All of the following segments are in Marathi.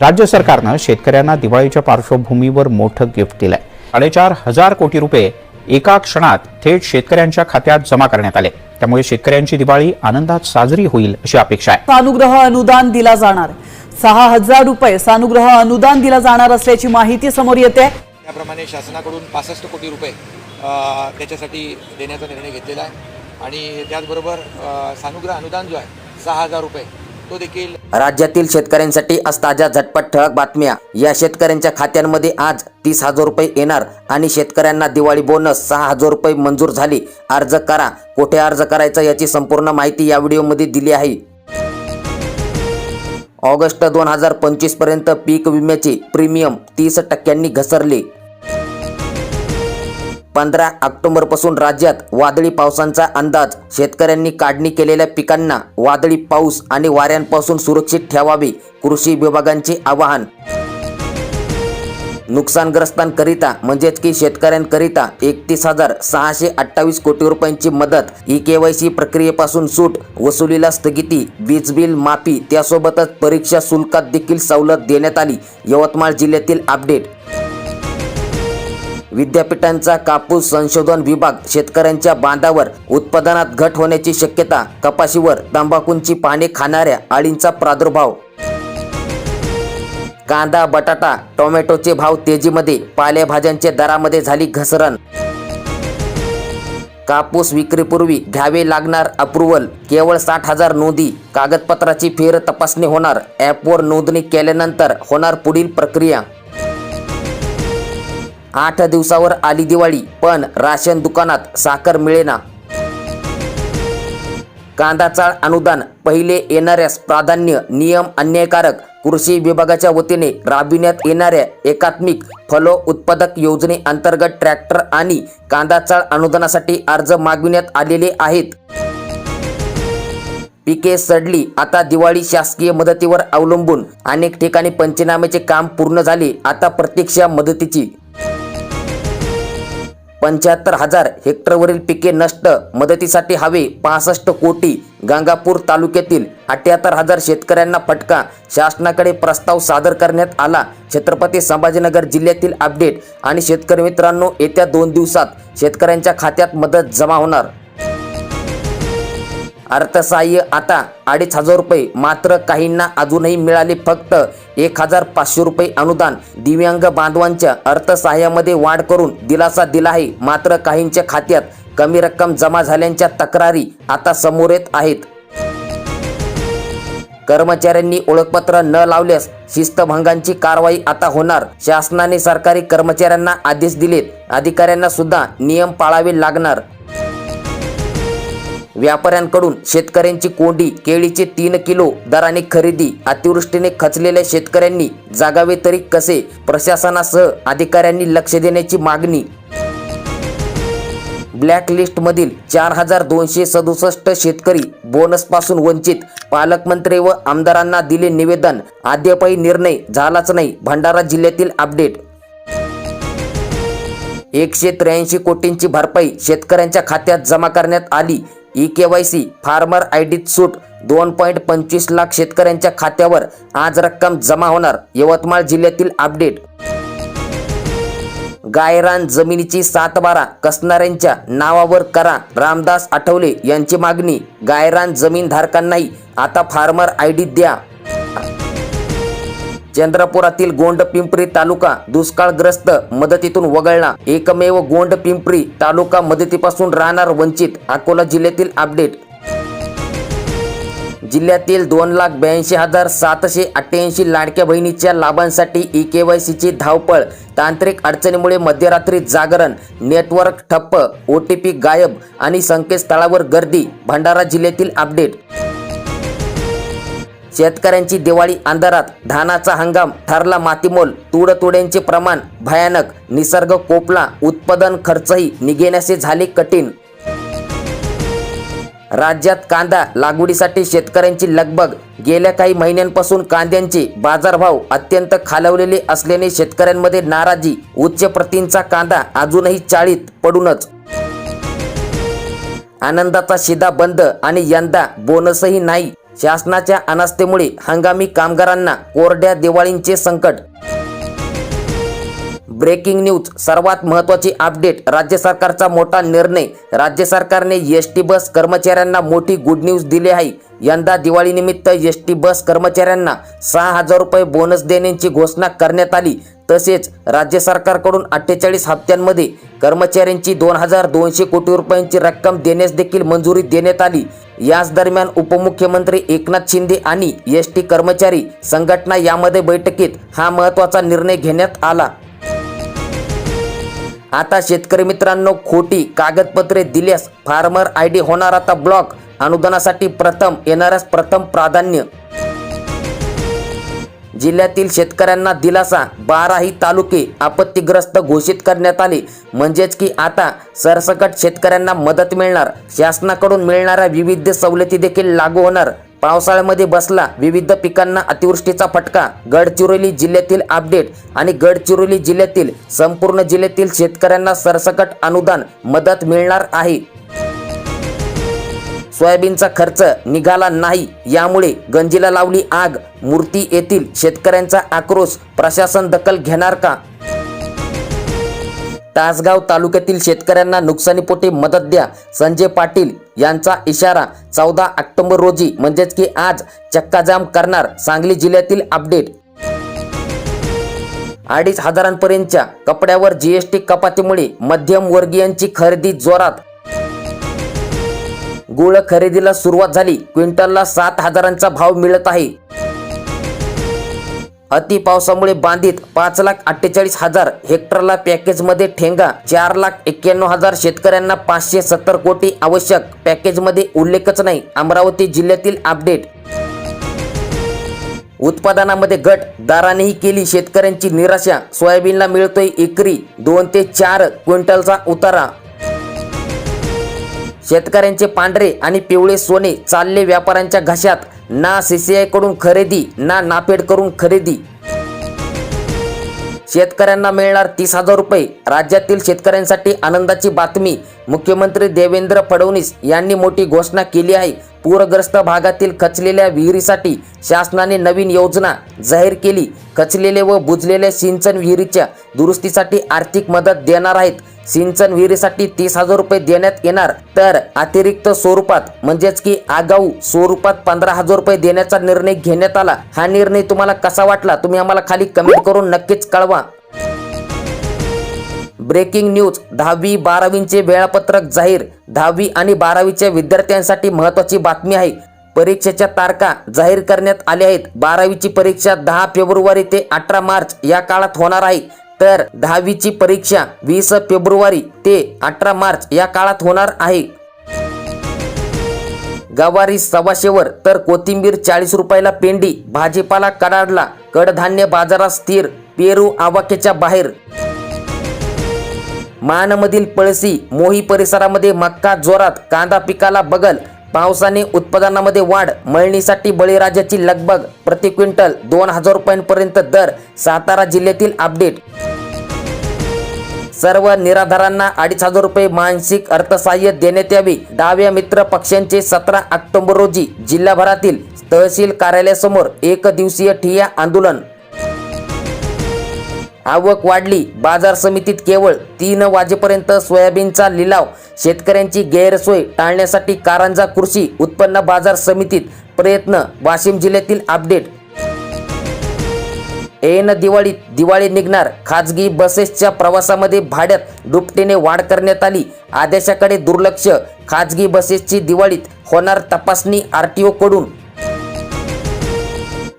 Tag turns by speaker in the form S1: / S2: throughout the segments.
S1: राज्य सरकारनं शेतकऱ्यांना दिवाळीच्या पार्श्वभूमीवर मोठं गिफ्ट दिलंय. साडेचार हजार कोटी रुपये एका क्षणात थेट शेतकऱ्यांच्या खात्यात जमा करण्यात आले. त्यामुळे शेतकऱ्यांची दिवाळी आनंदात साजरी होईल अशी अपेक्षा आहे.
S2: सानुग्रह अनुदान दिला जाणार. सहा हजार रुपये सानुग्रह अनुदान दिला जाणार असल्याची माहिती समोर येते.
S3: त्याप्रमाणे शासनाकडून पासष्ट कोटी रुपये अ, त्याच्यासाठी देण्याचा निर्णय घेतलेला आहे. आणि त्याचबरोबर अ, सानुग्रह अनुदान जो आहे सहा हजार रुपये तो देखील
S4: राज्यातील शेतकऱ्यांसाठी असता ज्या झटपट ठळक बातम्या. या शेतकऱ्यांच्या खात्यांमध्ये आज तीस हजार रुपये येणार आणि शेतकऱ्यांना दिवाळी बोनस सहा हजार रुपये मंजूर झाली. अर्ज करा. कुठे अर्ज करायचा याची संपूर्ण माहिती या व्हिडिओमध्ये दिली आहे. ऑगस्ट दोन हजार पंचवीसपर्यंत पीक विम्याचे प्रीमियम तीस टक्क्यांनी घसरले. पंधरा ऑक्टोबरपासून राज्यात वादळी पावसांचा अंदाज. शेतकऱ्यांनी काढणी केलेल्या पिकांना वादळी पाऊस आणि वाऱ्यांपासून सुरक्षित ठेवावे कृषी विभागांचे आवाहन. नुकसानग्रस्तांकरिता म्हणजेच की शेतकऱ्यांकरिता एकतीस हजार सहाशे अठ्ठावीस कोटी रुपयांची मदत. ई के वाय सी प्रक्रियेपासून सूट. वसुलीला स्थगिती वीज बिल माफी त्यासोबतच परीक्षा शुल्कात देखील सवलत देण्यात आली. यवतमाळ जिल्ह्यातील अपडेट. विद्यापीठांचा कापूस संशोधन विभाग शेतकऱ्यांच्या बांधावर उत्पादनात घट होण्याची शक्यता कपाशीवर तंबाखूंची पाने खाणाऱ्या अळींचा प्रादुर्भाव. कांदा बटाटा टोमॅटोचे भाव तेजीमध्ये पालेभाज्यांच्या दरामध्ये झाली घसरण. कापूस विक्रीपूर्वी घ्यावे लागणार अप्रुव्हल केवळ साठ हजार नोंदी कागदपत्राची फेर तपासणी होणार ॲपवर नोंदणी केल्यानंतर होणार पुढील प्रक्रिया. आठ दिवसावर आली दिवाळी पण राशन दुकानात साखर मिळेना. कांदा चाळ अनुदान पहिले येणाऱ्यास प्राधान्य नियम अन्यायकारक कृषी विभागाच्या वतीने राबविण्यात येणाऱ्या एकात्मिक फलो उत्पादक योजनेअंतर्गत ट्रॅक्टर आणि कांदा चाळ अनुदानासाठी अर्ज मागविण्यात आलेले आहेत. पिके सडली आता दिवाळी शासकीय मदतीवर अवलंबून अनेक ठिकाणी पंचनाम्याचे काम पूर्ण झाले आता प्रत्यक्ष मदतीची पंच्याहत्तर हजार हेक्टरवरील पिके नष्ट मदतीसाठी हवे पासष्ट कोटी गंगापूर तालुक्यातील अठ्याहत्तर हजार शेतकऱ्यांना फटका. शासनाकडे प्रस्ताव सादर करण्यात आला. छत्रपती संभाजीनगर जिल्ह्यातील अपडेट. आणि शेतकरी मित्रांनो येत्या दोन दिवसात शेतकऱ्यांच्या खात्यात मदत जमा होणार. अर्थसहाय्य आता अडीच हजार रुपये मात्र काहींना अजूनही मिळाले फक्त एक हजार पाचशे रुपये अनुदान. दिव्यांग बांधवांच्या अर्थसहाय्यामध्ये वाढ करून दिलासा दिला आहे. मात्र काहींच्या खात्यात कमी रक्कम जमा झाल्याच्या तक्रारी आता समोर येत आहेत. कर्मचाऱ्यांनी ओळखपत्र न लावल्यास शिस्तभंगांची कारवाई आता होणार. शासनाने सरकारी कर्मचाऱ्यांना आदेश दिलेत. अधिकाऱ्यांना सुद्धा नियम पाळावे लागणार. व्यापाऱ्यांकडून शेतकऱ्यांची कोंडी केळीचे तीन किलो दराने खरेदी अतिवृष्टीने खचलेल्या शेतकऱ्यांनी जागावे तरी कसे? प्रशासनासह अधिकाऱ्यांनी लक्ष देण्याची मागणी. ब्लॅकलिस्टमधील चार हजार दोनशे सदुसष्ट शेतकरी बोनसपासून वंचित. पालकमंत्री व आमदारांना दिले निवेदन. अद्यापही निर्णय झालाच नाही भंडारा जिल्ह्यातील अपडेट. एकशे त्र्याऐंशी कोटींची भरपाई शेतकऱ्यांच्या खात्यात जमा करण्यात आली. E K Y C farmer I डीत सूट दोन पॉईंट पंचवीस लाख शेतकऱ्यांच्या खात्यावर आज रक्कम जमा होणार यवतमाळ जिल्ह्यातील अपडेट. गायरान जमिनीची सातबारा कसणाऱ्यांच्या नावावर करा रामदास आठवले यांची मागणी. गायरान जमीनधारकांनाही आता फार्मर आय डी द्या. चंद्रपुरातील गोंड पिंपरी तालुका दुष्काळग्रस्त मदतीतून वगळला. एकमेव गोंड पिंपरी तालुका मदतीपासून राहणार वंचित अकोला जिल्ह्यातील अपडेट. जिल्ह्यातील दोन लाख ब्याऐंशी हजार सातशे अठ्ठ्याऐंशी लाडक्या बहिणीच्या लाभांसाठी ई के वाय सीची धावपळ. तांत्रिक अडचणीमुळे मध्यरात्री जागरण नेटवर्क ठप्प ओ टी पी गायब आणि संकेतस्थळावर गर्दी भंडारा जिल्ह्यातील अपडेट. शेतकऱ्यांची दिवाळी अंधारात धानाचा हंगाम ठरला मातीमोल तुडतुड्यांचे प्रमाण भयानक निसर्ग कोपला उत्पादन खर्चही निघेण्याचे झाले कठीण. राज्यात कांदा लागवडीसाठी शेतकऱ्यांची लगबग. गेल्या काही महिन्यांपासून कांद्यांचे बाजारभाव अत्यंत खालवलेले असल्याने शेतकऱ्यांमध्ये नाराजी. उच्च प्रतींचा कांदा अजूनही चाळीत पडूनच. आनंदाचा शिदा बंद आणि यंदा बोनसही नाही. शासनाच्या अनास्थेमुळे हंगामी कामगारांना कोरड्या दिवाळींचे संकट. ब्रेकिंग न्यूज सर्वात महत्त्वाची अपडेट राज्य सरकारचा मोठा निर्णय. राज्य सरकारने एस टी बस कर्मचाऱ्यांना मोठी गुड न्यूज दिली आहे. यंदा दिवाळीनिमित्त एस टी बस कर्मचाऱ्यांना सहा हजार रुपये बोनस देण्याची घोषणा करण्यात आली. तसेच राज्य सरकारकडून अठ्ठेचाळीस हप्त्यांमध्ये कर्मचाऱ्यांची दोन हजार दोनशे कोटी रुपयांची रक्कम देण्यास देखील मंजुरी देण्यात आली. याच दरम्यान उपमुख्यमंत्री एकनाथ शिंदे आणि एस टी कर्मचारी संघटना यामध्ये बैठकीत हा महत्त्वाचा निर्णय घेण्यात आला. आता शेतकरी मित्रांनो खोटी कागदपत्रे दिल्यास फार्मर आय डी होणार. आता ब्लॉक अनुदानासाठी प्रथम येणाऱ्यास प्रथम प्राधान्य. जिल्ह्यातील शेतकऱ्यांना दिलासा. बाराही तालुके आपत्तीग्रस्त घोषित करण्यात आले. म्हणजेच की आता सरसकट शेतकऱ्यांना मदत मिळणार. शासनाकडून मिळणाऱ्या विविध सवलती देखील लागू होणार. पावसाळ्यामध्ये बसला विविध पिकांना अतिवृष्टीचा फटका. गडचिरोली जिल्ह्यातील अपडेट आणि गडचिरोली जिल्ह्यातील संपूर्ण जिल्ह्यातील शेतकऱ्यांना सरसकट अनुदान मदत मिळणार आहे. सोयाबीनचा खर्च निघाला नाही यामुळे गंजीला लावली आग. मूर्ती येथील शेतकऱ्यांचा आक्रोश. प्रशासन दखल घेणार का? तासगाव तालुक्यातील शेतकऱ्यांना नुकसानीपोटी मदत द्या. संजय पाटील यांचा इशारा. चौदा ऑक्टोबर रोजी म्हणजेच की आज चक्काजाम करणार. सांगली जिल्ह्यातील अपडेट. अडीच हजारांपर्यंतच्या कपड्यावर जीएसटी कपातीमुळे मध्यमवर्गीयांची खरेदी जोरात. गुळ खरेदीला सुरुवात झाली. क्विंटलला सात हजारांचा भाव मिळत आहे. अति पावसामुळे बांधित पाच लाख अठ्ठेचाळीस हजार हेक्टरला पॅकेजमध्ये ठेंगा चार लाख एक्क्याण्णव हजार शेतकऱ्यांना पाचशे सत्तर कोटी आवश्यक. पॅकेजमध्ये उल्लेखच नाही अमरावती जिल्ह्यातील अपडेट. उत्पादनामध्ये घट दरानेही केली शेतकऱ्यांची निराशा. सोयाबीनला मिळतोय एकरी दोन ते चार क्विंटलचा उतारा. शेतकऱ्यांचे पांढरे आणि पिवळे सोने चालले व्यापाऱ्यांच्या घशात. ना सीसीआयकडून खरेदी ना नाफेड करून खरेदी. शेतकऱ्यांना मिळणार तीस हजार रुपये. राज्यातील शेतकऱ्यांसाठी आनंदाची बातमी. मुख्यमंत्री देवेंद्र फडणवीस यांनी मोठी घोषणा केली आहे. पूरग्रस्त भागातील खचलेल्या विहिरीसाठी शासनाने नवीन योजना जाहीर केली. खचलेले व बुजलेल्या सिंचन विहिरीच्या दुरुस्तीसाठी आर्थिक मदत देणार आहेत. सिंचन विहिरीसाठी तीस हजार रुपये देण्यात येणार. तर अतिरिक्त स्वरूपात म्हणजेच की आगाऊ स्वरूपात पंधरा हजार रुपये देण्याचा निर्णय घेण्यात आला. हा निर्णय तुम्हाला कसा वाटला? तुम्ही आम्हाला खाली कमेंट करून नक्कीच कळवा. ब्रेकिंग न्यूज दहावी बारावीचे वेळापत्रक जाहीर. दहावी आणि बारावीच्या विद्यार्थ्यांसाठी महत्त्वाची बातमी आहे. परीक्षेच्या तारखा जाहीर करण्यात आल्या आहेत. बारावीची परीक्षा दहा फेब्रुवारी ते अठरा मार्च या काळात होणार आहे. तर दहावीची परीक्षा वीस फेब्रुवारी ते अठरा मार्च या काळात होणार आहे. गवारी सव्वाशेवर तर कोथिंबीर चाळीस रुपयाला पेंडी भाजीपाला कडाडला कडधान्य बाजारात स्थिर पेरू आवाक्याच्या बाहेर. मानमधील पळसी मोही परिसरामध्ये मक्का जोरात कांदा पिकाला बगल पावसाने उत्पादनामध्ये वाढ मळणीसाठी बळीराजाची लगबग प्रति क्विंटल दोन हजार रुपयांपर्यंत दर सातारा जिल्ह्यातील अपडेट. सर्व निराधारांना अडीच हजार रुपये मानसिक अर्थसहाय्य देण्यात यावे. डाव्या मित्र पक्षांचे सतरा ऑक्टोबर रोजी जिल्हाभरातील तहसील कार्यालयासमोर एक दिवसीय ठिय्या आंदोलन. आवक वाढली. बाजार समितीत केवळ तीन वाजेपर्यंत सोयाबीनचा लिलाव. शेतकऱ्यांची गैरसोय टाळण्यासाठी कारंजा कृषी उत्पन्न बाजार समितीत प्रयत्न. वाशिम जिल्ह्यातील अपडेट. ऐन दिवाळीत दिवाळी निघणार. खाजगी बसेसच्या प्रवासामध्ये भाड्यात दुपटीने वाढ करण्यात आली. आदेशाकडे दुर्लक्ष. खाजगी बसेसची दिवाळीत होणार तपासणी आर टी कडून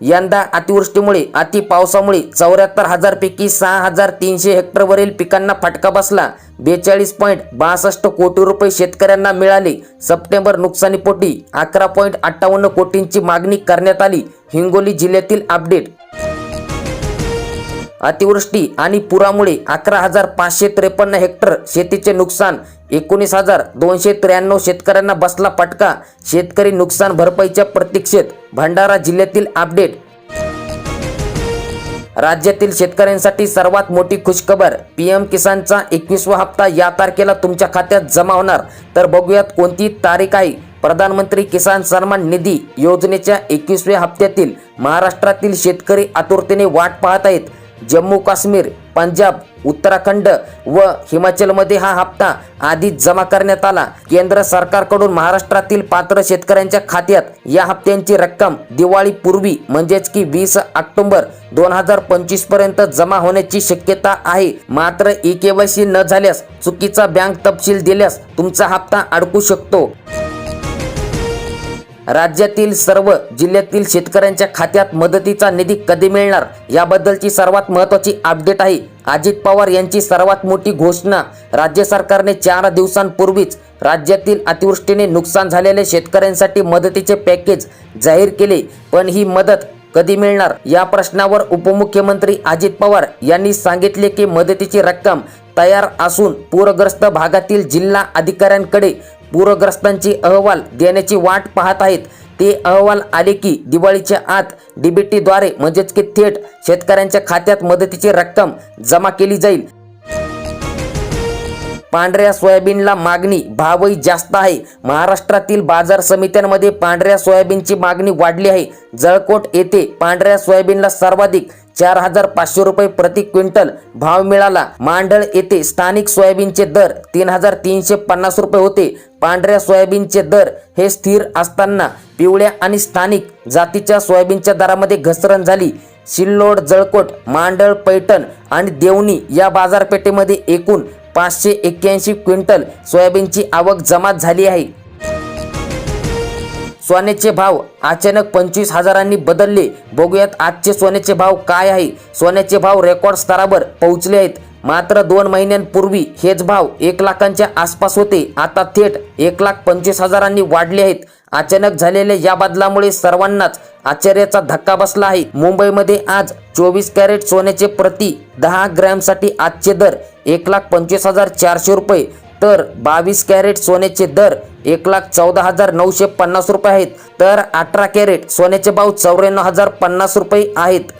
S4: यंदा अतिवृष्टीमुळे अति पावसामुळे चौऱ्याहत्तर हजार पैकी सहा हजार तीनशे हेक्टरवरील पिकांना फटका बसला. बेचाळीस पॉईंट बासष्ट कोटी रुपये शेतकऱ्यांना मिळाले. सप्टेंबर नुकसानीपोटी अकरा पॉईंट अठ्ठावन्न कोटींची मागणी करण्यात आली. हिंगोली जिल्ह्यातील अपडेट. अतिवृष्टी आणि पुरामुळे अकरा हजार पाचशे त्रेपन्न हेक्टर शेतीचे नुकसान एकोणीस हजार दोनशे त्र्याण्णव शेतकऱ्यांना बसला फटका शेतकरी नुकसान भरपाईच्या प्रतीक्षेत भंडारा जिल्ह्यातील अपडेट. राज्यातील शेतकऱ्यांसाठी सर्वात मोठी खुशखबर पीएम किसानचा एकवीसवा हप्ता या तारखेला तुमच्या खात्यात जमा होणार. तर बघूयात कोणती तारीख आहे. प्रधानमंत्री किसान सन्मान निधी योजनेच्या एकवीसव्या हप्त्यातील महाराष्ट्रातील शेतकरी आतुरतेने वाट पाहत आहेत. जम्मू काश्मीर पंजाब उत्तराखंड व हिमाचलमध्ये हा हप्ता आधीच जमा करण्यात आला. केंद्र सरकारकडून महाराष्ट्रातील पात्र शेतकऱ्यांच्या खात्यात या हप्त्यांची रक्कम दिवाळीपूर्वी म्हणजेच की वीस ऑक्टोबर दोन हजार पंचवीसपर्यंत जमा होण्याची शक्यता आहे. मात्र ई केवायसी न झाल्यास चुकीचा बँक तपशील दिल्यास तुमचा हप्ता अडकू शकतो. राज्यातील सर्व जिल्ह्यातील शेतकऱ्यांच्या खात्यात मदतीचा निधी कधी मिळणार? याबद्दलची सर्वात महत्त्वाची अपडेट आहे. अजित पवार यांची सर्वात मोठी घोषणा राज्य सरकारने चार दिवसांपूर्वीच राज्यातील अतिवृष्टीने नुकसान झालेल्या शेतकऱ्यांसाठी मदतीचे पॅकेज जाहीर केले. पण ही मदत कधी मिळणार? या प्रश्नावर उपमुख्यमंत्री अजित पवार यांनी सांगितले की मदतीची रक्कम तयार असून पूरग्रस्त भागातील जिल्हा अधिकाऱ्यांकडे पूरग्रस्तांची अहवाल देण्याची वाट पाहत आहेत. ते अहवाल आले की दिवाळीच्या आत डीबीटीद्वारे म्हणजेच की थेट शेतकऱ्यांच्या खात्यात मदतीची रक्कम जमा केली जाईल. पांढऱ्या सोयाबीनला मागणी भावही जास्त आहे. महाराष्ट्रातील बाजार समित्यांमध्ये पांढऱ्या सोयाबीनची मागणी वाढली आहे. जळकोट येथे पांढऱ्या सोयाबीनला सर्वाधिक चार हजार पाचशे रुपये प्रति क्विंटल भाव मिळाला. मांडळ येथे स्थानिक सोयाबीनचे दर तीन हजार तीनशे पन्नास रुपये होते. पांढऱ्या सोयाबीनचे दर हे स्थिर असताना पिवळ्या आणि स्थानिक जातीच्या सोयाबीनच्या दरामध्ये घसरण झाली. सिल्लोड जळकोट मांडळ पैठण आणि देवणी या बाजारपेठेमध्ये एकूण पाचशे एक्क्याऐंशी क्विंटल सोयाबीनची आवक जमा झाली आहे. सोन्याचे भाव अचानक पंचवीस हजारांनी बदलले. बघूयात आजचे सोन्याचे भाव काय आहे. सोन्याचे भाव रेकॉर्ड स्तरावर पोहोचले आहेत. मात्र दोन महिन्यांपूर्वी हेच भाव एक लाखांच्या आसपास होते. आता थेट एक लाख पंचवीस हजारांनी वाढले आहेत. अचानक झालेल्या या बदलामुळे सर्वांनाच आश्चर्याचा धक्का बसला आहे. मुंबईमध्ये आज चोवीस कॅरेट सोन्याचे प्रति दहा ग्रॅमसाठी आजचे दर एक लाख पंचवीस हजार चारशे रुपये. तर बावीस कॅरेट सोन्याचे दर एक लाख चौदा हजार नऊशे पन्नास रुपये आहेत. तर अठरा कॅरेट सोन्याचे भाव चौऱ्याण्णव हजार पन्नास रुपये आहेत.